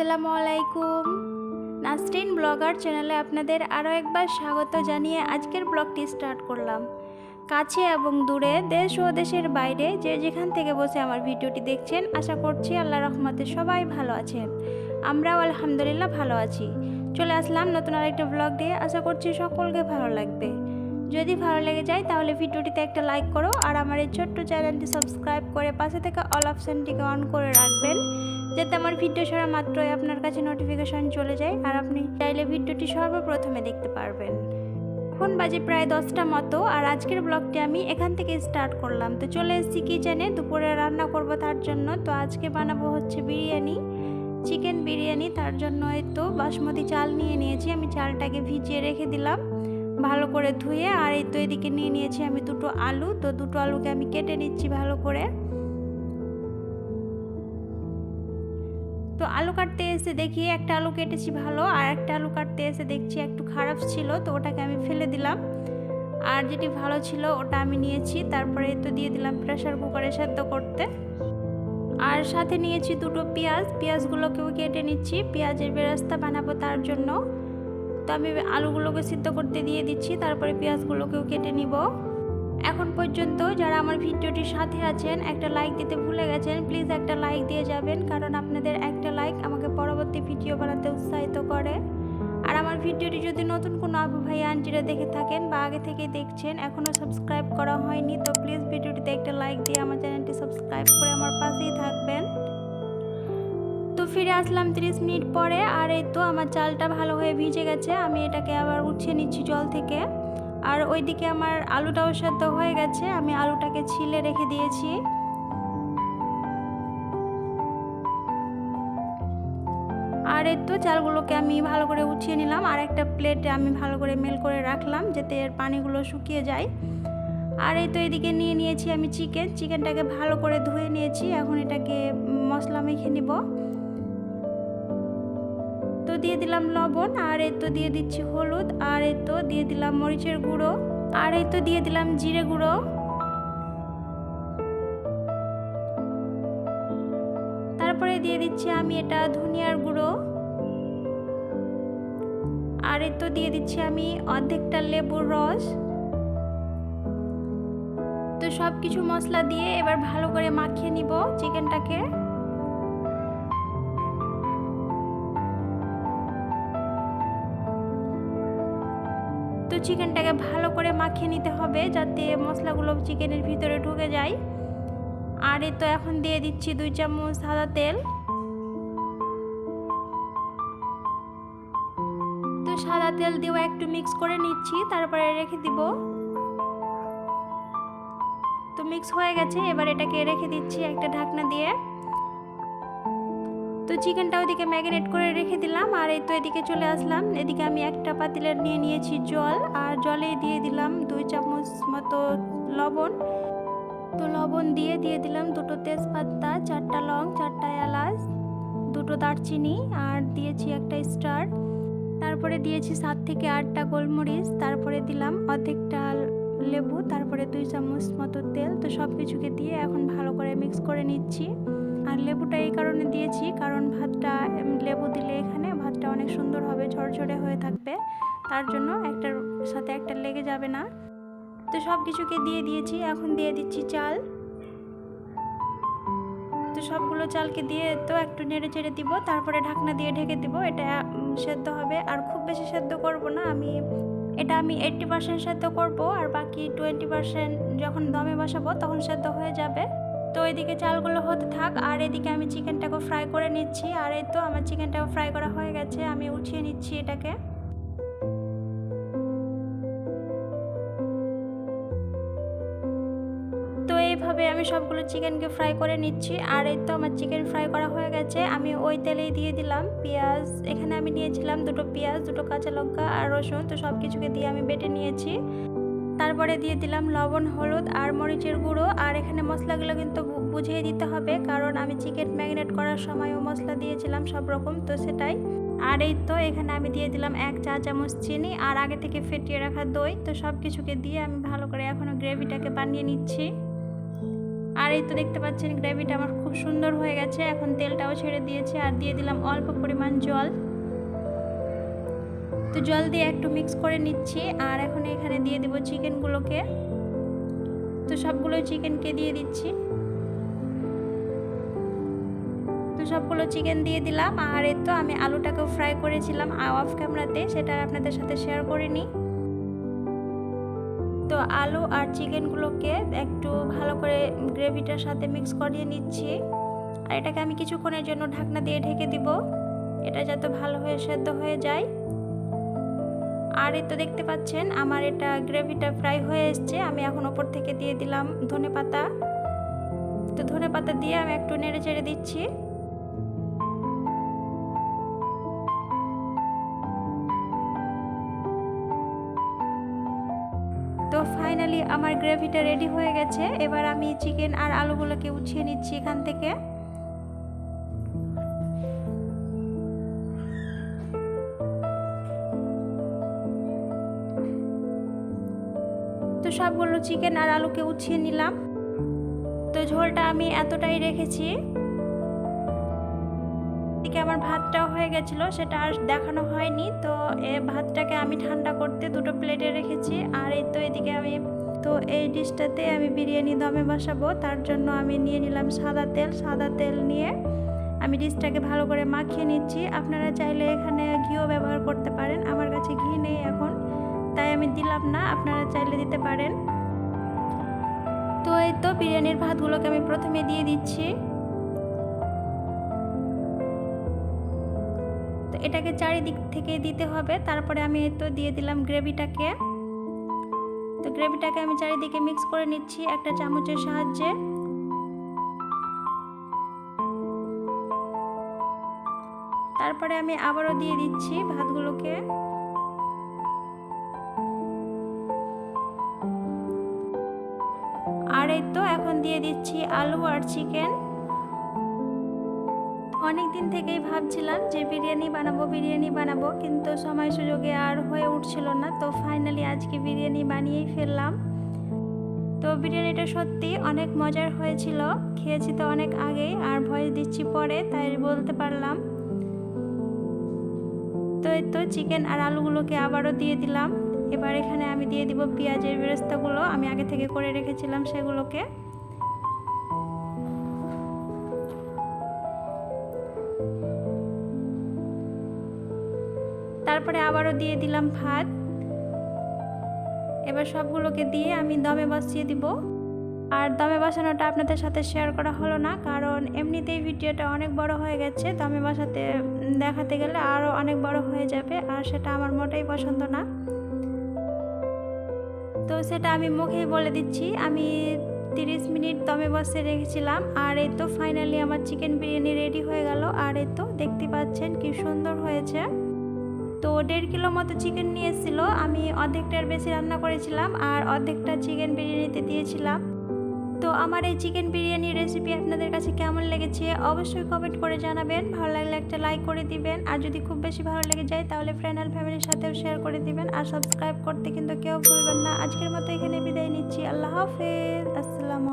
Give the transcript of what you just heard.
আসসালামু আলাইকুম নাসরিন ব্লগার চ্যানেলে আপনাদের আরও একবার স্বাগত জানিয়ে আজকের ব্লগটি স্টার্ট করলাম। কাছে এবং দূরে, দেশ ও দেশের বাইরে যে যেখান থেকে বসে আমার ভিডিওটি দেখছেন, আশা করছি আল্লাহ রহমতে সবাই ভালো আছেন। আমরাও আলহামদুলিল্লাহ ভালো আছি। চলে আসলাম নতুন আরেকটা ব্লগ দিয়ে। আশা করছি সকলকে ভালো লাগবে। যদি ভালো লেগে যায় তাহলে ভিডিওটিতে একটা লাইক করো আর আমার এই ছোট্ট চ্যানেলটি সাবস্ক্রাইব করে পাশে থেকে অল অপশানটিকে অন করে রাখবেন। যাতে আমার ভিডিও ছাড়া মাত্রই আপনার কাছে নোটিফিকেশান চলে যায় আর আপনি চাইলে ভিডিওটি সর্বপ্রথমে দেখতে পারবেন। এখন বাজে প্রায় দশটা মতো আর আজকের ব্লগটি আমি এখান থেকে স্টার্ট করলাম। তো চলে এসেছি কিচেনে দুপুরে রান্না করব তার জন্য। তো আজকে বানাবো হচ্ছে বিরিয়ানি চিকেন বিরিয়ানি। তার জন্য তো বাসমতি চাল নিয়ে নিয়েছি। আমি চালটাকে ভিজিয়ে রেখে দিলাম ভালো করে ধুয়ে। আর এই তো এদিকে নিয়ে নিয়েছি আমি দুটো আলু। তো দুটো আলুকে আমি কেটে নিচ্ছি ভালো করে। তো আলু কাটতে এসে দেখি একটা আলু কেটেছি ভালো, আর একটা আলু কাটতে এসে দেখছি একটু খারাপ ছিল, তো ওটাকে আমি ফেলে দিলাম। আর যেটি ভালো ছিল ওটা আমি নিয়েছি, তারপরে তো দিয়ে দিলাম প্রেশার কুকারে সেদ্ধ করতে। আর সাথে নিয়েছি দুটো পেঁয়াজ, পেঁয়াজগুলোকেও কেটে নিচ্ছি, পেঁয়াজের বেরাস্তা বানাবো তার জন্য। তো আমি আলুগুলোকে সিদ্ধ করতে দিয়ে দিচ্ছি, তারপরে পেঁয়াজগুলোকেও কেটে নিব। এখন পর্যন্ত যারা আমার ভিডিওটির সাথে আছেন, একটা লাইক দিতে ভুলে গেছেন প্লিজ একটা লাইক দিয়ে যাবেন, কারণ আপনাদের একটা লাইক আমাকে পরবর্তী ভিডিও বানাতে উৎসাহিত করে। আর আমার ভিডিওটি যদি নতুন কোনো আপু ভাই আন্টিরা দেখে থাকেন বা আগে থেকেই দেখছেন এখনও সাবস্ক্রাইব করা হয়নি, তো প্লিজ ভিডিওটিতে একটা লাইক দিয়ে আমার চ্যানেলটি সাবস্ক্রাইব করে আমার পাশেই থাকবেন। তো ফিরে আসলাম 30 মিনিট পরে, আর এই তো আমার চালটা ভালো হয়ে ভিজে গেছে, আমি এটাকে আবার উঠিয়ে নিচ্ছি জল থেকে। আর ওইদিকে আমার আলুটাও সেদ্ধ হয়ে গেছে, আমি আলুটাকে ছিলে রেখে দিয়েছি। আর এই তো চালগুলোকে আমি ভালো করে উঠিয়ে নিলাম, আর একটা প্লেটে আমি ভালো করে মেল করে রাখলাম, যাতে এর পানিগুলো শুকিয়ে যায়। আর এই তো এদিকে নিয়ে নিয়েছি আমি চিকেন, চিকেনটাকে ভালো করে ধুয়ে নিয়েছি, এখন এটাকে মশলা মেখে নিব। তো দিয়ে দিলাম লবণ, আর এই তো দিয়ে দিচ্ছি হলুদ, আর এই তো দিয়ে দিলাম মরিচের গুঁড়ো, আর এই তো দিয়ে দিলাম জিরে গুঁড়ো। তারপরে দিয়ে দিচ্ছি আমি এটা ধনিয়ার গুঁড়ো। আর এই তো দিয়ে দিচ্ছি আমি অর্ধেকটা লেবুর রস। তো সব কিছু মশলা দিয়ে এবার ভালো করে মাখিয়ে নিব চিকেনটাকে। তো চিকেনটাকে ভালো করে মাখিয়ে নিতে হবে যাতে মশলাগুলো চিকেনের ভিতরে ঢুকে যায়। আর এ তো এখন দিয়ে দিচ্ছি দুই চামচ সাদা তেল। তো সাদা তেল দিয়েও একটু মিক্স করে নিচ্ছি, তারপরে রেখে দিব। তো মিক্স হয়ে গেছে, এবার এটাকে রেখে দিচ্ছি একটা ঢাকনা দিয়ে। তো চিকেনটা ওদিকে ম্যারিনেট করে রেখে দিলাম, আর এই তো এদিকে চলে আসলাম। এদিকে আমি একটা পাতিলের নিয়ে নিয়েছি জল, আর জলে দিয়ে দিলাম দুই চামচ মতো লবণ। তো লবণ দিয়ে দিয়ে দিলাম দুটো তেজপাতা, চারটা লং, চারটা এলাচ, দুটো দারচিনি, আর দিয়েছি একটা স্টার। তারপরে দিয়েছি সাত থেকে আটটা গোলমরিচ, তারপরে দিলাম অর্ধেকটা লেবু, তারপরে দুই চামচ মতো তেল। তো সব কিছুকে দিয়ে এখন ভালো করে মিক্স করে নিচ্ছি। আর লেবুটা এই কারণে দিয়েছি, কারণ ভাতটা লেবু দিলে এখানে ভাতটা অনেক সুন্দর হবে, ঝরঝরে হয়ে থাকবে। তার জন্য একটার সাথে একটা লেগে যাবে না। তো সব কিছুকে দিয়ে দিয়েছি, এখন দিয়ে দিচ্ছি চাল। তো সবগুলো চালকে দিয়ে তো একটু নেড়ে চেড়ে দিব, তারপরে ঢাকনা দিয়ে ঢেকে দিব। এটা সেদ্ধ হবে, আর খুব বেশি সেদ্ধ করব না, আমি, এটা আমি এইট্টি পার্সেন্ট সেদ্ধ করব, আর বাকি টোয়েন্টি পার্সেন্ট যখন দমে বসাবো, তখন সেদ্ধ হয়ে যাবে। তো এদিকে চালগুলো হতে থাক, আর এদিকে আমি চিকেনটাকে ফ্রাই করে নিচ্ছি। আর এই তো আমার চিকেনটাও ফ্রাই করা হয়ে গেছে, আমি উঠিয়ে নিচ্ছি এটাকে। তো এইভাবে আমি সবগুলো চিকেনকে ফ্রাই করে নিচ্ছি। আর এই তো আমার চিকেন ফ্রাই করা হয়ে গেছে, আমি ওই তেলেই দিয়ে দিলাম পেঁয়াজ। এখানে আমি নিয়েছিলাম দুটো পেঁয়াজ, দুটো কাঁচা লঙ্কা আর রসুন, তো সব কিছুকে দিয়ে আমি বেটে নিয়েছি। তারপরে দিয়ে দিলাম লবণ, হলুদ আর মরিচের গুঁড়ো। আর এখানে মশলাগুলো কিন্তু বুঝিয়ে দিতে হবে, কারণ আমি চিকেন ম্যারিনেট করার সময়ও মশলা দিয়েছিলাম সব রকম, তো সেটাই। আর এই তো এখানে আমি দিয়ে দিলাম এক চা চামচ চিনি আর আগে থেকে ফেটিয়ে রাখা দই, তো সব কিছুকে দিয়ে আমি ভালো করে এখনও গ্রেভিটাকে বানিয়ে নিচ্ছি। আর এই তো দেখতে পাচ্ছেন, গ্রেভিটা আমার খুব সুন্দর হয়ে গেছে, এখন তেলটাও ছেড়ে দিয়েছে আর দিয়ে দিলাম অল্প পরিমাণ জল। তো জল দিয়ে একটু মিক্স করে নিচ্ছি, আর এখন এখানে দিয়ে দেবো চিকেনগুলোকে তো সবগুলো চিকেনকে দিয়ে দিচ্ছি। তো সবগুলো চিকেন দিয়ে দিলাম, আর এর তো আমি আলুটাকেও ফ্রাই করেছিলাম অফ ক্যামেরাতে সেটা আপনাদের সাথে শেয়ার করিনি। তো আলু আর চিকেনগুলোকে একটু ভালো করে গ্রেভিটার সাথে মিক্স করিয়ে নিচ্ছি। আর এটাকে আমি কিছুক্ষণের জন্য ঢাকনা দিয়ে ঢেকে দিব, এটা যাতে ভালো হয়ে, সেদ্ধ হয়ে যায়। আর এই তো দেখতে পাচ্ছেন, আমার এটা গ্রেভিটা ফ্রাই হয়ে এসছে, আমি এখন ওপর থেকে দিয়ে দিলাম ধনে পাতা। তো ধনে পাতা দিয়ে আমি একটু নেড়ে চেড়ে দিচ্ছি। তো ফাইনালি আমার গ্রেভিটা রেডি হয়ে গেছে, এবার আমি চিকেন আর আলুগুলোকে উঠিয়ে নিচ্ছি এখান থেকে। সবগুলো চিকেন আর আলুকে উঠিয়ে নিলাম। তো ঝোলটা আমি এতটাই রেখেছি। এদিকে আমার ভাতটাও হয়ে গেছিল, সেটা আর দেখানো হয়নি। তো এ ভাতটাকে আমি ঠান্ডা করতে দুটো প্লেটে রেখেছি। আর এই তো এদিকে আমি, তো এই ডিশটাতে আমি বিরিয়ানি দমে বসাবো। তার জন্য আমি নিয়ে নিলাম সাদা তেল। সাদা তেল নিয়ে আমি ডিশটাকে ভালো করে মাখিয়ে নিচ্ছি। আপনারা চাইলে এখানে ঘিও ব্যবহার করতে পারেন। আমার কাছে ঘি নেই এখন, তাই আমি দিলাম না। আপনারা চাইলে দিতে পারেন। তো এই তো বিরিয়ানির ভাতগুলোকে আমি প্রথমে দিয়ে দিচ্ছি। তো এটাকে চারিদিক থেকে দিতে হবে, তারপরে আমি তো দিয়ে দিলাম গ্রেভিটাকে। তো গ্রেভিটাকে আমি চারিদিকে মিক্স করে নিচ্ছি একটা চামচের সাহায্যে। তারপরে আমি আবারও দিয়ে দিচ্ছি ভাতগুলোকে। এখন দিয়ে দিচ্ছি আলু আর চিকেন। অনেক দিন থেকেই ভাবছিলাম যে বিরিয়ানি বানাবো বিরিয়ানি বানাবো, কিন্তু সময় সুযোগে আর হয়ে উঠছিল না। তো ফাইনালি আজকে বিরিয়ানি বানিয়েই ফেললাম। তো বিরিয়ানিটা সত্যি অনেক মজার হয়েছিল। খেয়েছি তো অনেক আগেই আর ভয় দিচ্ছি পরে, তাই বলতে পারলাম। তো এই তো চিকেন আর আলুগুলোকে আবারও দিয়ে দিলাম। এবার এখানে আমি দিয়ে দিব পেঁয়াজের বেরেস্তাগুলো। আমি আগে থেকে করে রেখেছিলাম সেগুলোকে। তারপরে আবারও দিয়ে দিলাম ভাত। এবার সবগুলোকে দিয়ে আমি দমে বসিয়ে দিব। আর দমে বসানোটা আপনাদের সাথে শেয়ার করা হলো না, কারণ এমনিতেই ভিডিওটা অনেক বড় হয়ে গেছে। দমে বসাতে দেখাতে গেলে আরও অনেক বড় হয়ে যাবে, আর সেটা আমার মোটেই পছন্দ না। তো সেটা আমি মুখেই বলে দিচ্ছি, আমি তিরিশ মিনিট দমে বসে রেখেছিলাম, আর এই তো ফাইনালি আমার চিকেন বিরিয়ানি রেডি হয়ে গেল। আর এই তো দেখতে পাচ্ছেন কি সুন্দর হয়েছে। তো দেড় কিলো মতো চিকেন নিয়ে এসেছিল আমি অর্ধেকটার বেশি রান্না করেছিলাম আর অর্ধেকটা চিকেন বিরিয়ানিতে দিয়েছিলাম। তো আমার এই চিকেন বিরিয়ানির রেসিপি আপনাদের কাছে কেমন লেগেছে অবশ্যই কমেন্ট করে জানাবেন। ভালো লাগলে একটা লাইক করে দিবেন। আর যদি খুব বেশি ভালো লেগে যায় তাহলে ফ্রেন্ড আর ফ্যামিলির সাথেও শেয়ার করে দিবেন। আর সাবস্ক্রাইব করতে কিন্তু কেউ ভুলবেন না। আজকের মতো এখানে বিদায় নিচ্ছি। আল্লাহ হাফেজ। আসসালাম